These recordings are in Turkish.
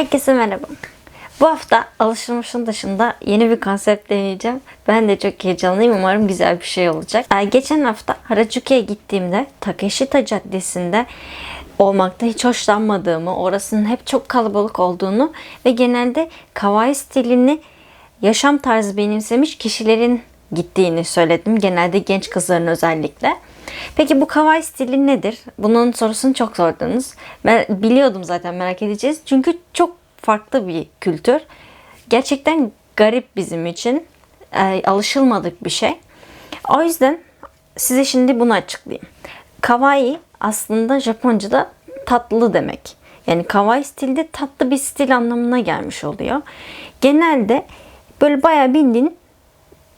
Herkese merhaba. Bu hafta alışılmışın dışında yeni bir konsept deneyeceğim. Ben de çok heyecanlıyım. Umarım güzel bir şey olacak. Ee, geçen hafta Harajuku'ya gittiğimde Takeshita Caddesi'nde olmakta hiç hoşlanmadığımı, orasının hep çok kalabalık olduğunu ve genelde kawaii stilini yaşam tarzı benimsemiş kişilerin gittiğini söyledim. Genelde genç kızların özellikle. Peki bu kawaii stili nedir? Bunun sorusunu çok sordunuz. Ben biliyordum zaten merak edeceğiz. Çünkü çok farklı bir kültür. Gerçekten garip bizim için. Ee, alışılmadık bir şey. O yüzden size şimdi bunu açıklayayım. Kawaii aslında Japonca'da tatlı demek. Yani kawaii stilde tatlı bir stil anlamına gelmiş oluyor. Genelde böyle bayağı bildiğin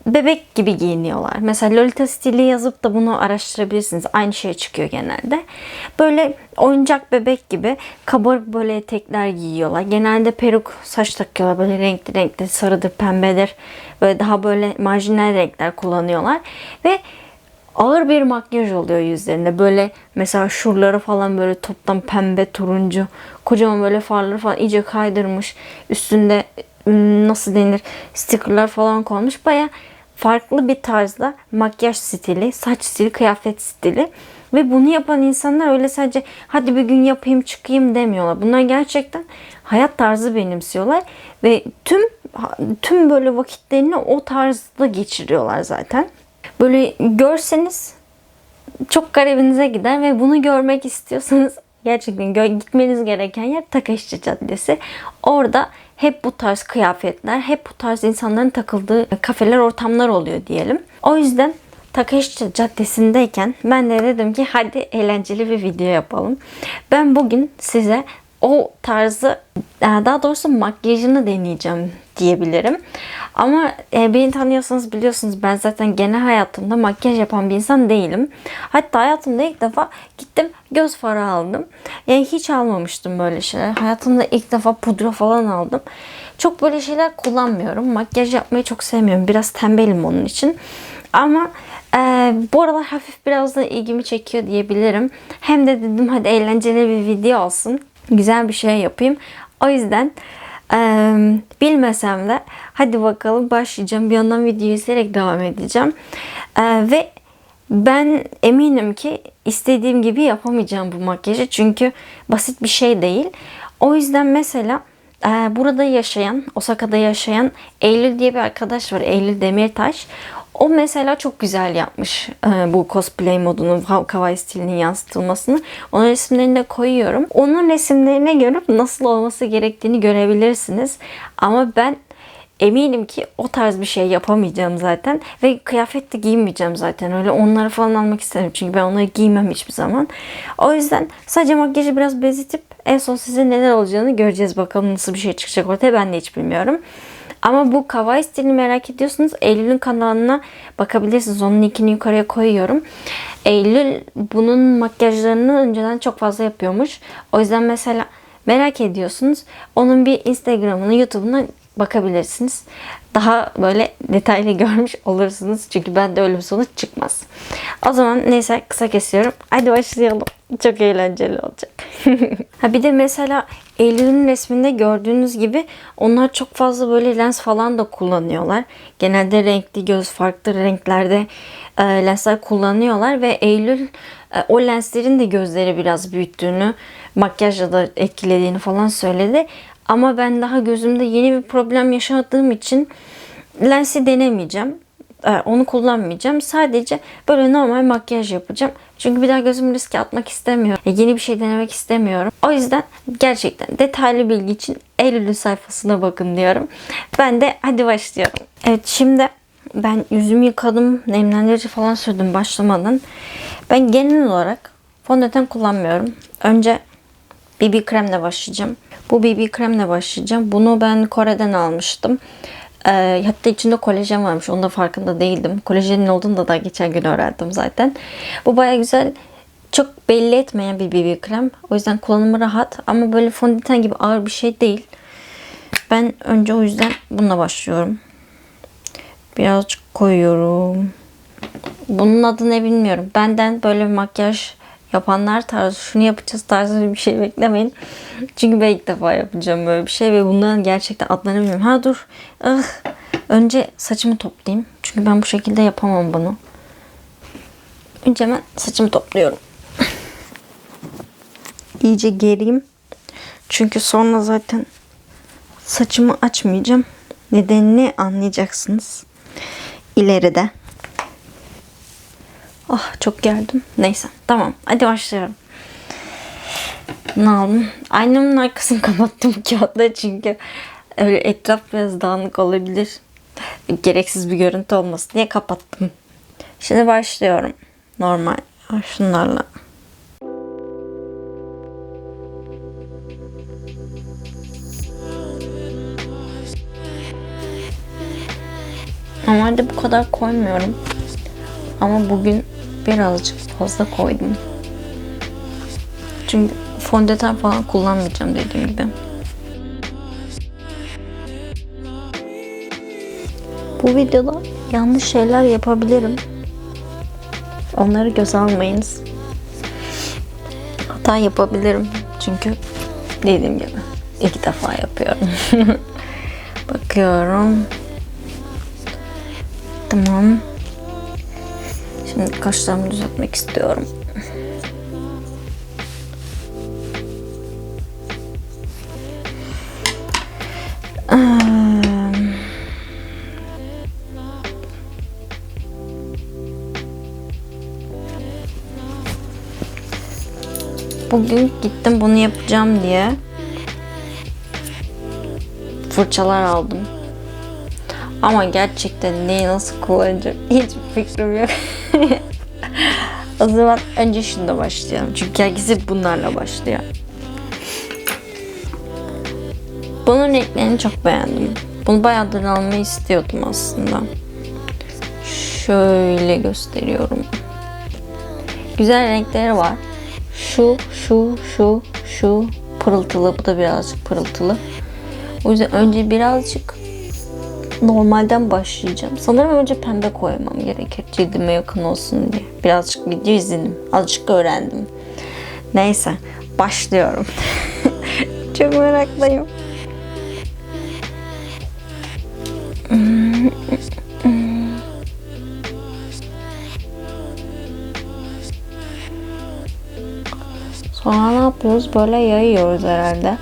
bebek gibi giyiniyorlar. Mesela Lolita stili yazıp da bunu araştırabilirsiniz. Aynı şey çıkıyor genelde. Böyle oyuncak bebek gibi kabarık böyle etekler giyiyorlar. Genelde peruk saç takıyorlar. Böyle renkli renkli sarıdır, pembedir. Böyle daha böyle marjinal renkler kullanıyorlar. Ve ağır bir makyaj oluyor yüzlerinde. Böyle mesela şuraları falan böyle toptan pembe, turuncu. Kocaman böyle farları falan iyice kaydırmış. Üstünde ım, nasıl denir stickerlar falan konmuş. Baya farklı bir tarzda makyaj stili, saç stili, kıyafet stili. Ve bunu yapan insanlar öyle sadece hadi bir gün yapayım çıkayım demiyorlar. Bunlar gerçekten hayat tarzı benimsiyorlar. Ve tüm tüm böyle vakitlerini o tarzda geçiriyorlar zaten. Böyle görseniz çok garibinize gider ve bunu görmek istiyorsanız gerçekten gitmeniz gereken yer Takashi Caddesi. Orada hep bu tarz kıyafetler, hep bu tarz insanların takıldığı kafeler, ortamlar oluyor diyelim. O yüzden Takashi Caddesi'ndeyken ben de dedim ki hadi eğlenceli bir video yapalım. Ben bugün size o tarzı daha doğrusu makyajını deneyeceğim diyebilirim. Ama e, beni tanıyorsanız biliyorsunuz ben zaten genel hayatımda makyaj yapan bir insan değilim. Hatta hayatımda ilk defa gittim göz farı aldım. Yani hiç almamıştım böyle şeyler. Hayatımda ilk defa pudra falan aldım. Çok böyle şeyler kullanmıyorum. Makyaj yapmayı çok sevmiyorum. Biraz tembelim onun için. Ama e, bu aralar hafif biraz da ilgimi çekiyor diyebilirim. Hem de dedim hadi eğlenceli bir video olsun. Güzel bir şey yapayım. O yüzden e, bilmesem de hadi bakalım başlayacağım. Bir yandan videoyu izleyerek devam edeceğim. E, ve ben eminim ki istediğim gibi yapamayacağım bu makyajı. Çünkü basit bir şey değil. O yüzden mesela e, burada yaşayan, Osaka'da yaşayan Eylül diye bir arkadaş var. Eylül Demirtaş. O mesela çok güzel yapmış e, bu cosplay modunu, kawaii stilinin yansıtılmasını. Onun resimlerini de koyuyorum. Onun resimlerine görüp nasıl olması gerektiğini görebilirsiniz. Ama ben eminim ki o tarz bir şey yapamayacağım zaten. Ve kıyafet de giymeyeceğim zaten. Öyle onları falan almak istemiyorum. Çünkü ben onları giymem hiçbir zaman. O yüzden sadece makyajı biraz bezitip en son size neler olacağını göreceğiz. Bakalım nasıl bir şey çıkacak ortaya ben de hiç bilmiyorum. Ama bu kawaii stilini merak ediyorsanız Eylül'ün kanalına bakabilirsiniz. Onun linkini yukarıya koyuyorum. Eylül bunun makyajlarını önceden çok fazla yapıyormuş. O yüzden mesela merak ediyorsunuz. Onun bir Instagram'ını, YouTube'una bakabilirsiniz. Daha böyle detaylı görmüş olursunuz. Çünkü ben de öyle sonuç çıkmaz. O zaman neyse kısa kesiyorum. Hadi başlayalım. Çok eğlenceli olacak. ha bir de mesela Eylül'ün resminde gördüğünüz gibi onlar çok fazla böyle lens falan da kullanıyorlar. Genelde renkli göz farklı renklerde e, lensler kullanıyorlar ve Eylül e, o lenslerin de gözleri biraz büyüttüğünü, makyajla da etkilediğini falan söyledi. Ama ben daha gözümde yeni bir problem yaşadığım için lensi denemeyeceğim. Ee, onu kullanmayacağım. Sadece böyle normal makyaj yapacağım. Çünkü bir daha gözümü riske atmak istemiyorum. Yeni bir şey denemek istemiyorum. O yüzden gerçekten detaylı bilgi için Eylül'ün sayfasına bakın diyorum. Ben de hadi başlayalım. Evet şimdi ben yüzümü yıkadım. Nemlendirici falan sürdüm başlamadan. Ben genel olarak fondöten kullanmıyorum. Önce BB kremle başlayacağım. Bu BB kremle başlayacağım. Bunu ben Kore'den almıştım. Ee, hatta içinde kolajen varmış. Onun da farkında değildim. Kolajenin olduğunu da daha geçen gün öğrendim zaten. Bu baya güzel. Çok belli etmeyen bir BB krem. O yüzden kullanımı rahat. Ama böyle fondöten gibi ağır bir şey değil. Ben önce o yüzden bununla başlıyorum. Birazcık koyuyorum. Bunun adı ne bilmiyorum. Benden böyle makyaj yapanlar tarzı şunu yapacağız tarzı bir şey beklemeyin. Çünkü ben ilk defa yapacağım böyle bir şey ve bundan gerçekten adlarını bilmiyorum. Ha dur. Ah. Önce saçımı toplayayım. Çünkü ben bu şekilde yapamam bunu. Önce hemen saçımı topluyorum. İyice geriyim. Çünkü sonra zaten saçımı açmayacağım. Nedenini anlayacaksınız. İleride. Oh çok gerdim. Neyse tamam hadi başlayalım. Ne aldım? Aynamın arkasını kapattım kağıtla çünkü öyle etraf biraz dağınık olabilir. Gereksiz bir görüntü olmasın diye kapattım. Şimdi başlıyorum. Normal şunlarla. Normalde bu kadar koymuyorum. Ama bugün birazcık fazla koydum. Çünkü fondöten falan kullanmayacağım dediğim gibi. Bu videoda yanlış şeyler yapabilirim. Onları göz almayınız. Hata yapabilirim. Çünkü dediğim gibi ilk defa yapıyorum. Bakıyorum. Tamam. Şimdi kaşlarımı düzeltmek istiyorum. Eee, Bugün gittim bunu yapacağım diye fırçalar aldım. Ama gerçekten neyi nasıl kullanacağım hiç fikrim yok. o zaman önce şunda başlayalım. Çünkü herkes hep bunlarla başlıyor. Bunun renklerini çok beğendim. Bunu bayağıdır almayı istiyordum aslında. Şöyle gösteriyorum. Güzel renkleri var. Şu, şu, şu, şu pırıltılı. Bu da birazcık pırıltılı. O yüzden önce birazcık normalden başlayacağım. Sanırım önce pembe koymam gerekir cildime yakın olsun diye. Birazcık video izledim. Azıcık öğrendim. Neyse başlıyorum. Çok meraklıyım. Sonra ne yapıyoruz? Böyle yayıyoruz herhalde.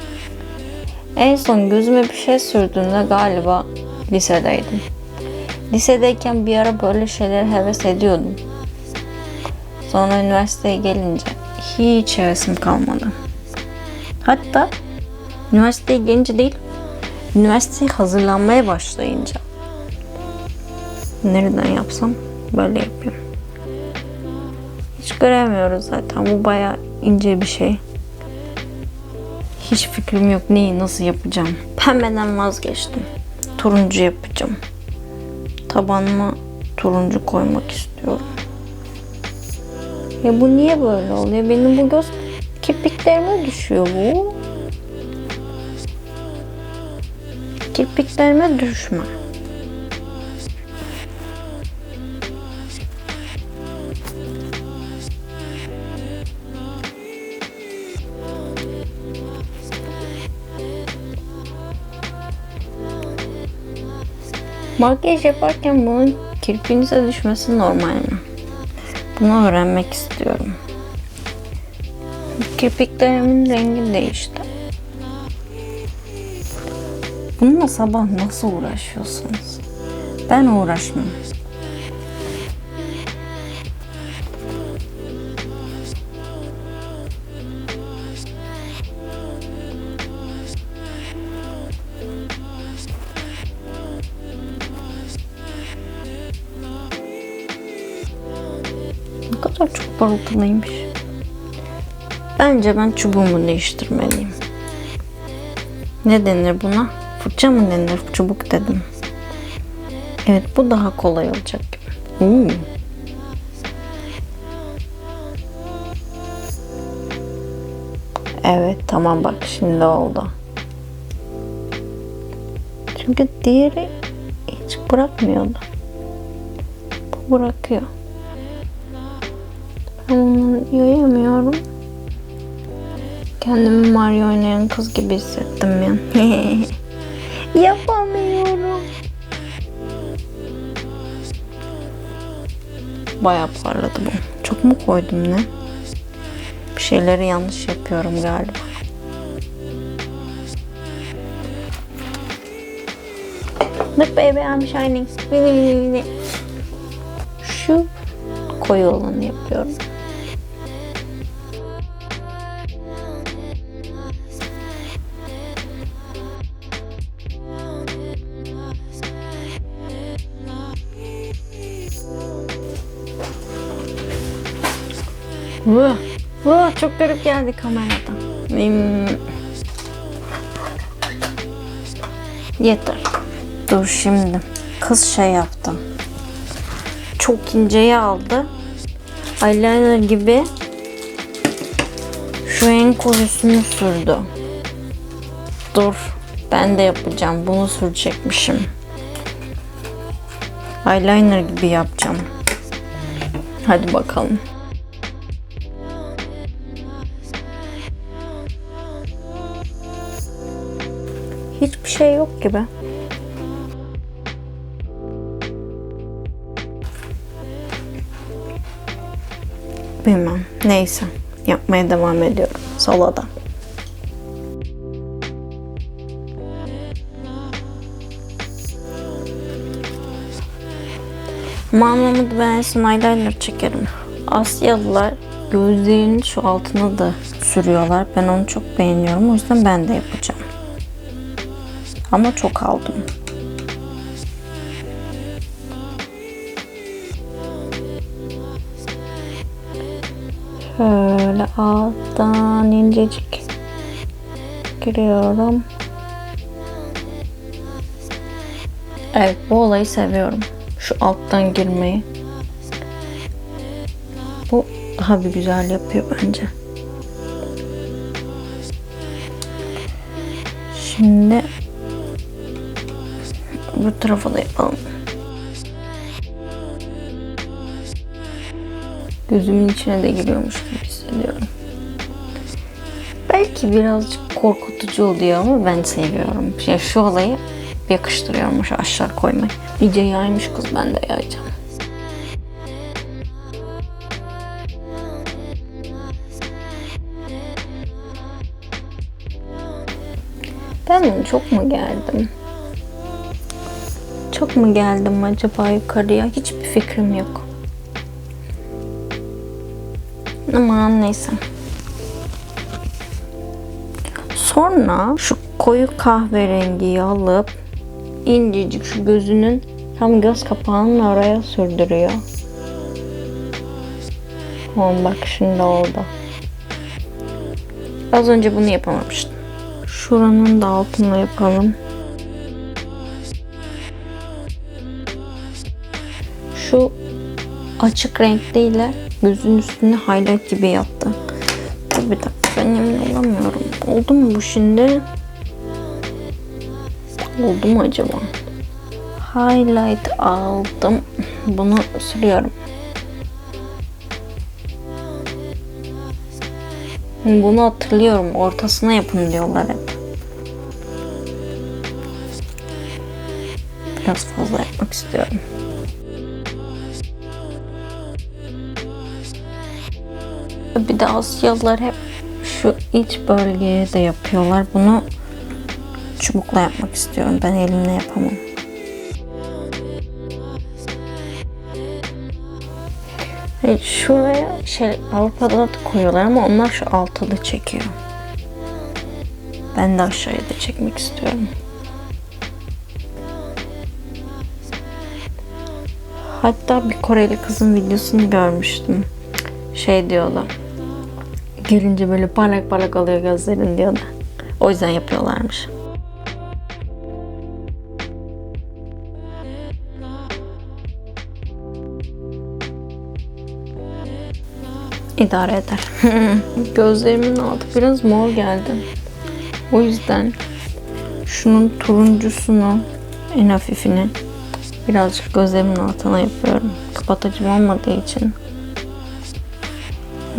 En son gözüme bir şey sürdüğümde galiba lisedeydim. Lisedeyken bir ara böyle şeyler heves ediyordum. Sonra üniversiteye gelince hiç hevesim kalmadı. Hatta üniversiteye gelince değil, üniversiteye hazırlanmaya başlayınca. Nereden yapsam böyle yapıyorum. Hiç göremiyoruz zaten. Bu bayağı ince bir şey. Hiç fikrim yok neyi nasıl yapacağım. Pembeden vazgeçtim. Turuncu yapacağım. Tabanıma turuncu koymak istiyorum. Ya bu niye böyle oluyor? Benim bu göz kirpiklerime düşüyor bu. Kirpiklerime düşme. Makyaj yaparken bunun kirpinize düşmesi normal mi? Bunu öğrenmek istiyorum. Kirpiklerimin rengi değişti. Bununla sabah nasıl uğraşıyorsunuz? Ben uğraşmam. Ne kadar çok parıltılıymış. Bence ben çubuğumu değiştirmeliyim. Ne denir buna? Fırça mı denir? Çubuk dedim. Evet bu daha kolay olacak. Hmm. Evet tamam bak şimdi oldu. Çünkü diğeri hiç bırakmıyordu. Bu bırakıyor. Yayamıyorum. Kendimi Mario oynayan kız gibi hissettim ya. Yapamıyorum. Bayağı parladı bu. Çok mu koydum ne? Bir şeyleri yanlış yapıyorum galiba. Look baby I'm shining. Şu koyu olanı yapıyorum. Çok garip geldi kameradan. Hmm. Yeter. Dur şimdi. Kız şey yaptı. Çok inceyi aldı. Eyeliner gibi şu en koyusunu sürdü. Dur. Ben de yapacağım. Bunu sürecekmişim. Eyeliner gibi yapacağım. Hadi bakalım. Hiçbir şey yok gibi. Bilmem. Neyse. Yapmaya devam ediyorum. Solada. Mamamı beğensin eyeliner çekerim. Asyalılar gözlerinin şu altına da sürüyorlar. Ben onu çok beğeniyorum. O yüzden ben de yapacağım. Ama çok aldım. Şöyle alttan incecik giriyorum. Evet bu olayı seviyorum. Şu alttan girmeyi. Bu daha bir güzel yapıyor bence. Şimdi bu tarafa da yapalım. Gözümün içine de giriyormuş gibi hissediyorum. Belki birazcık korkutucu oluyor ama ben seviyorum. Ya şu olayı yakıştırıyorum şu aşağı koymayı. İyice yaymış kız ben de yayacağım. Ben çok mu geldim? Çok mu geldim acaba yukarıya? Hiçbir fikrim yok. Aman neyse. Sonra şu koyu kahverengiyi alıp incecik şu gözünün tam göz kapağının oraya sürdürüyor. Tamam bak şimdi oldu. Az önce bunu yapamamıştım. Şuranın da altına yapalım. Açık renkliyle gözün üstüne highlight gibi yaptı. Dur bir dakika ben emin olamıyorum. Oldu mu bu şimdi? Oldu mu acaba? Highlight aldım. Bunu sürüyorum. Bunu hatırlıyorum. Ortasına yapın diyorlar hep. Biraz fazla yapmak istiyorum. Bir de Asyalılar hep şu iç bölgeye de yapıyorlar. Bunu çubukla yapmak istiyorum. Ben elimle yapamam. Evet, şuraya şey Avrupa'da da koyuyorlar ama onlar şu alta da çekiyor. Ben de aşağıya da çekmek istiyorum. Hatta bir Koreli kızın videosunu görmüştüm. Şey diyordu. Gelince böyle parlak parlak oluyor gözlerin diyordu. O yüzden yapıyorlarmış. İdare eder. Gözlerimin altı biraz mor geldi. O yüzden şunun turuncusunu en hafifini birazcık gözlerimin altına yapıyorum. Kapatıcım olmadığı için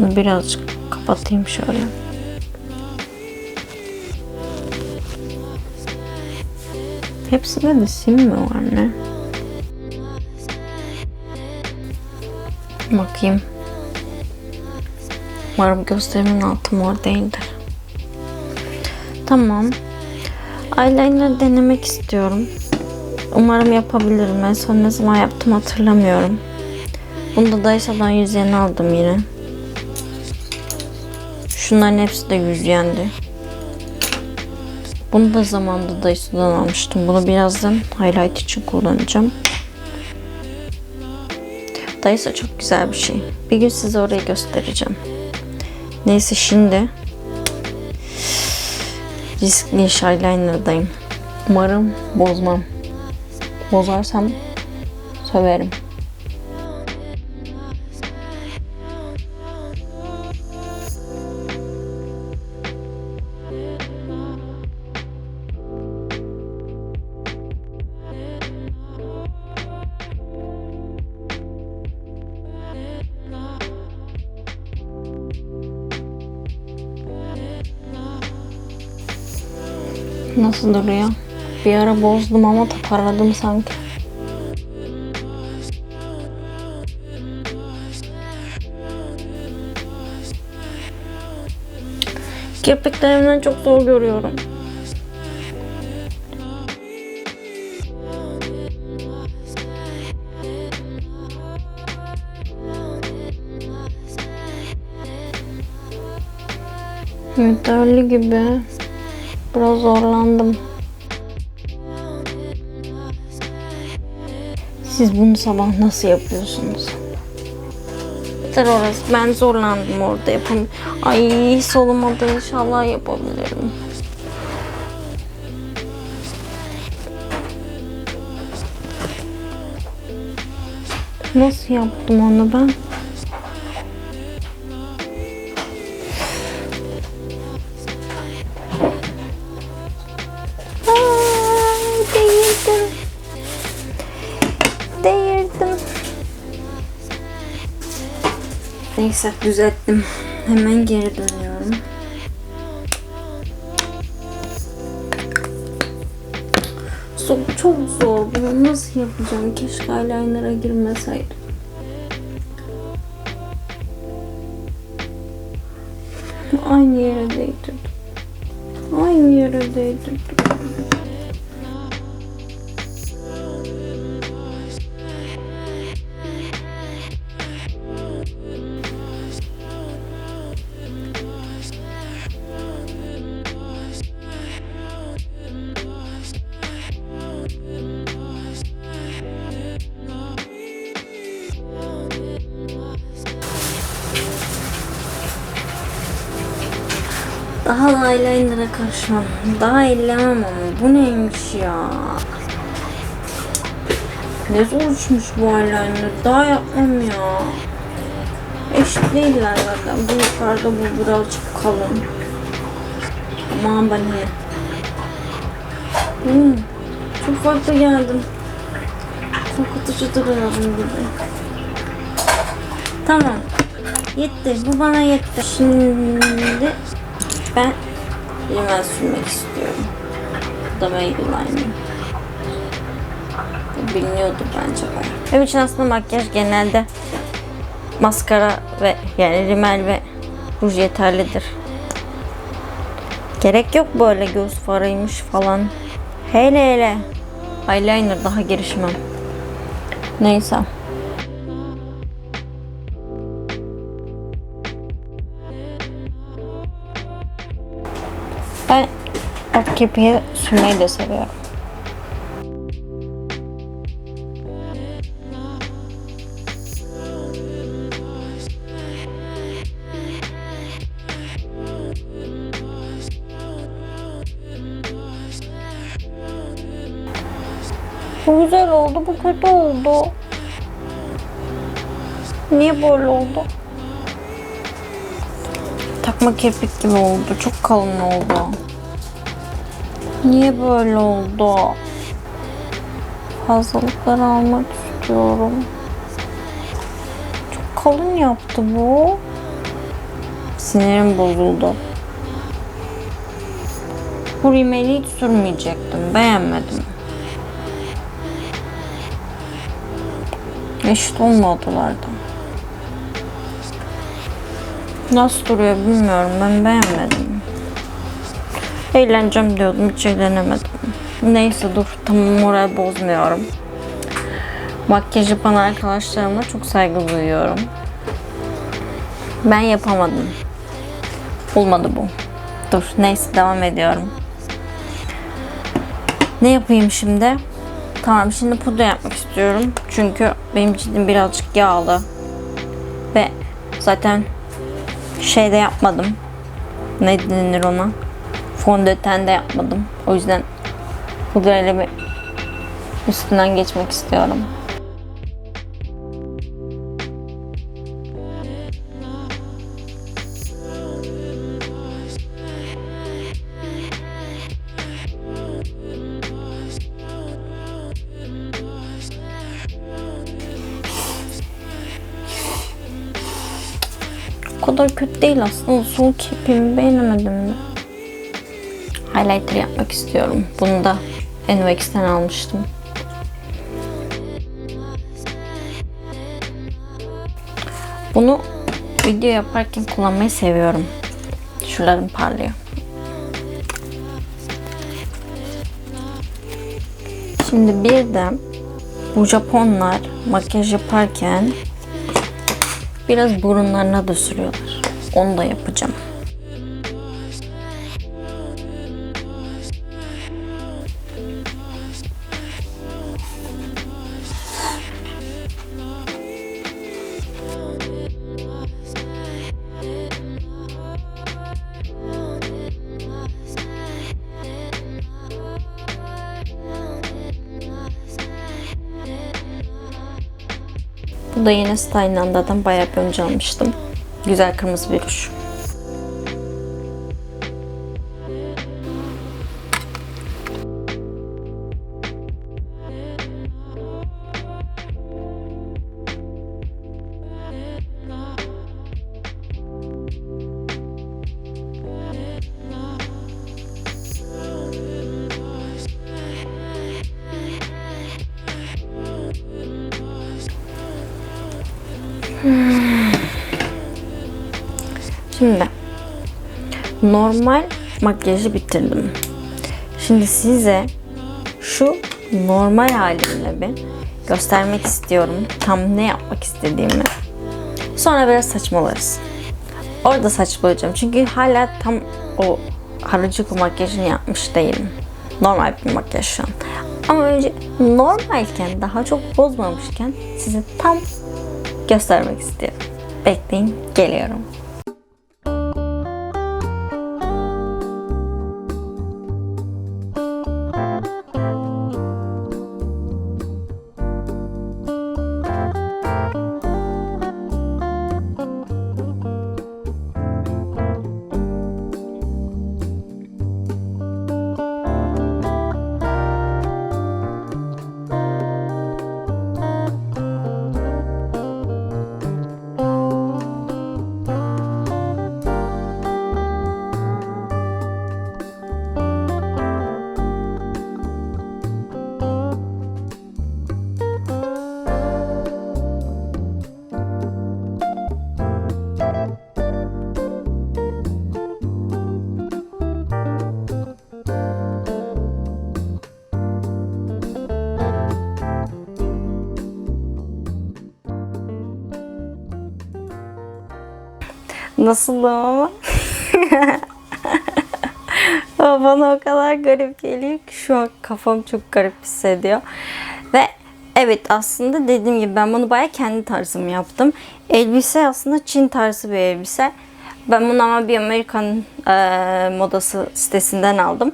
Şunu birazcık kapatayım şöyle. Hepsinde de sim mi var ne? Bakayım. Umarım gösterimin altı mor değildir. Tamam. Eyeliner denemek istiyorum. Umarım yapabilirim. En son ne zaman yaptım hatırlamıyorum. Bunu da Daiso'dan 100 yen aldım yine. Şunların hepsi de 100 yendi. Bunu da zamanında Daiso'dan almıştım. Bunu birazdan highlight için kullanacağım. Daiso çok güzel bir şey. Bir gün size orayı göstereceğim. Neyse şimdi riskli iş eyeliner'dayım. Umarım bozmam. Bozarsam söverim. Nasıl duruyor? Bir ara bozdum ama toparladım sanki. Kirpiklerimden çok zor görüyorum. Yeterli gibi. Biraz zorlandım. Siz bunu sabah nasıl yapıyorsunuz? Yeter orası. Ben zorlandım orada yapam. Ay solumadı inşallah yapabilirim. Nasıl yaptım onu ben? Neyse düzelttim. Hemen geri dönüyorum. Çok, çok zor. Bunu nasıl yapacağım? Keşke eyeliner'a girmeseydim. Aynı yere değdirdim. Aynı yere değdirdim. Da eyeliner'a karışmam. Daha ellemem ama bu neymiş ya? Ne zormuş bu eyeliner. Daha yapmam ya. Eşit değiller zaten. Bu yukarıda bu birazcık kalın. Aman ben ne? Hmm, çok farklı geldim. Korkutucu duruyorum gibi. Tamam. Yetti. Bu bana yetti. Şimdi rimel sürmek istiyorum. Bu da Maybelline. Bu Biliniyordu bence ben. Benim için aslında makyaj genelde maskara ve yani rimel ve ruj yeterlidir. Gerek yok böyle göz farıymış falan. Hele hele. Eyeliner daha girişmem. Neyse. Kirpiği sürmeyi de seviyorum. Bu güzel oldu, bu kötü oldu. Niye böyle oldu? Takma kirpik gibi oldu. Çok kalın oldu. Niye böyle oldu? Fazlalıkları almak istiyorum. Çok kalın yaptı bu. Sinirim bozuldu. Bu rimeli hiç sürmeyecektim. Beğenmedim. Eşit olmadılar da. Nasıl duruyor bilmiyorum. Ben beğenmedim. Eğleneceğim diyordum. Hiç eğlenemedim. Neyse dur. Tamam moral bozmuyorum. Makyaj yapan arkadaşlarıma çok saygı duyuyorum. Ben yapamadım. Olmadı bu. Dur neyse devam ediyorum. Ne yapayım şimdi? Tamam şimdi pudra yapmak istiyorum. Çünkü benim cildim birazcık yağlı. Ve zaten şey de yapmadım. Ne denir ona? Fondöten de yapmadım. O yüzden pudrayla bir üstünden geçmek istiyorum. O kadar kötü değil aslında. Sol kirpiğimi beğenemedim? Highlighter yapmak istiyorum. Bunu da NYX'ten almıştım. Bunu video yaparken kullanmayı seviyorum. Şuralarım parlıyor. Şimdi bir de bu Japonlar makyaj yaparken biraz burunlarına da sürüyorlar. Onu da yapacağım. Bu da yine Steinland'dan bayağı bir önce almıştım. Güzel kırmızı bir ruj. Normal makyajı bitirdim. Şimdi size şu normal halimle bir göstermek istiyorum. Tam ne yapmak istediğimi. Sonra biraz saçmalarız. Orada saçmalayacağım. Çünkü hala tam o Harajuku makyajını yapmış değilim. Normal bir makyaj şu an. Ama önce normalken daha çok bozmamışken size tam göstermek istiyorum. Bekleyin, geliyorum. Nasıldım ama? Ama Bana o kadar garip geliyor ki şu an kafam çok garip hissediyor. Ve evet aslında dediğim gibi ben bunu baya kendi tarzım yaptım. Elbise aslında Çin tarzı bir elbise. Ben bunu ama bir Amerikan e, modası sitesinden aldım.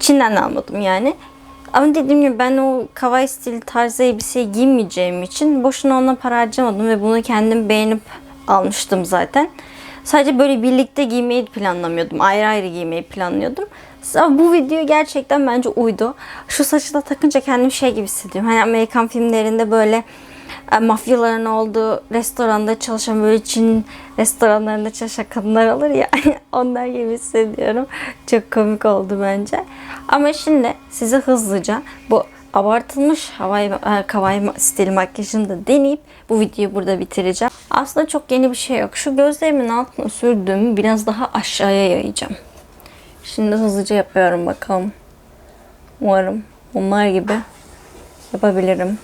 Çin'den almadım yani. Ama dediğim gibi ben o kawaii stil tarzı elbiseyi giymeyeceğim için boşuna ona para harcamadım ve bunu kendim beğenip almıştım zaten. Sadece böyle birlikte giymeyi planlamıyordum. Ayrı ayrı giymeyi planlıyordum. Ama bu video gerçekten bence uydu. Şu saçı da takınca kendimi şey gibi hissediyorum. Hani Amerikan filmlerinde böyle e, mafyaların olduğu restoranda çalışan böyle Çin restoranlarında çalışan kadınlar olur ya onlar gibi hissediyorum. Çok komik oldu bence. Ama şimdi size hızlıca bu abartılmış havai, e, kawaii stil makyajını da deneyip bu videoyu burada bitireceğim. Aslında çok yeni bir şey yok. Şu gözlerimin altına sürdüğümü biraz daha aşağıya yayacağım. Şimdi hızlıca yapıyorum bakalım. Umarım onlar gibi yapabilirim.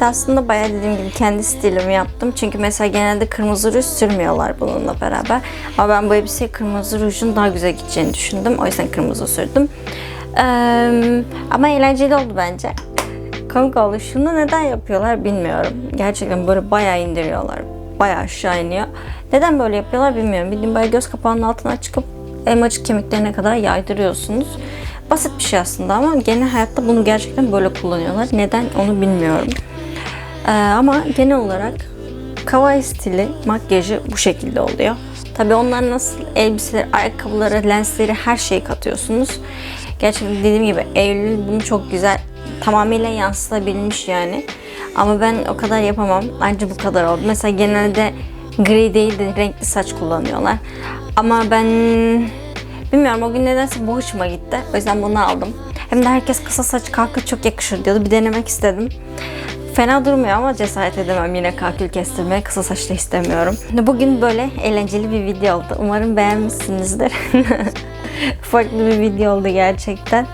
Evet aslında bayağı dediğim gibi kendi stilimi yaptım. Çünkü mesela genelde kırmızı ruj sürmüyorlar bununla beraber. Ama ben bu elbiseye kırmızı rujun daha güzel gideceğini düşündüm. O yüzden kırmızı sürdüm. Ee, ama eğlenceli oldu bence. Komik oldu. Şunu neden yapıyorlar bilmiyorum. Gerçekten böyle bayağı indiriyorlar. Bayağı aşağı iniyor. Neden böyle yapıyorlar bilmiyorum. Bildiğim böyle göz kapağının altına çıkıp elmacık kemiklerine kadar yaydırıyorsunuz. Basit bir şey aslında ama genel hayatta bunu gerçekten böyle kullanıyorlar. Neden onu bilmiyorum. Ee, ama genel olarak kawaii stili makyajı bu şekilde oluyor. Tabii onlar nasıl elbiseler, ayakkabıları, lensleri her şeyi katıyorsunuz. Gerçekten dediğim gibi Eylül bunu çok güzel tamamıyla yansıtabilmiş yani. Ama ben o kadar yapamam. Ancak bu kadar oldu. Mesela genelde gri değil de renkli saç kullanıyorlar. Ama ben bilmiyorum o gün nedense bu hoşuma gitti. O yüzden bunu aldım. Hem de herkes kısa saç kalkı çok yakışır diyordu. Bir denemek istedim. Fena durmuyor ama cesaret edemem yine kakül kestirmeye. Kısa saçlı istemiyorum. Bugün böyle eğlenceli bir video oldu. Umarım beğenmişsinizdir. Farklı bir video oldu gerçekten.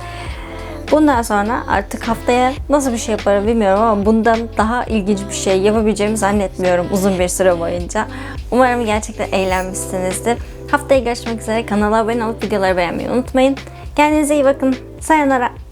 Bundan sonra artık haftaya nasıl bir şey yaparım bilmiyorum ama bundan daha ilginç bir şey yapabileceğimi zannetmiyorum uzun bir süre boyunca. Umarım gerçekten eğlenmişsinizdir. Haftaya görüşmek üzere. Kanala abone olup videoları beğenmeyi unutmayın. Kendinize iyi bakın. Sayonara.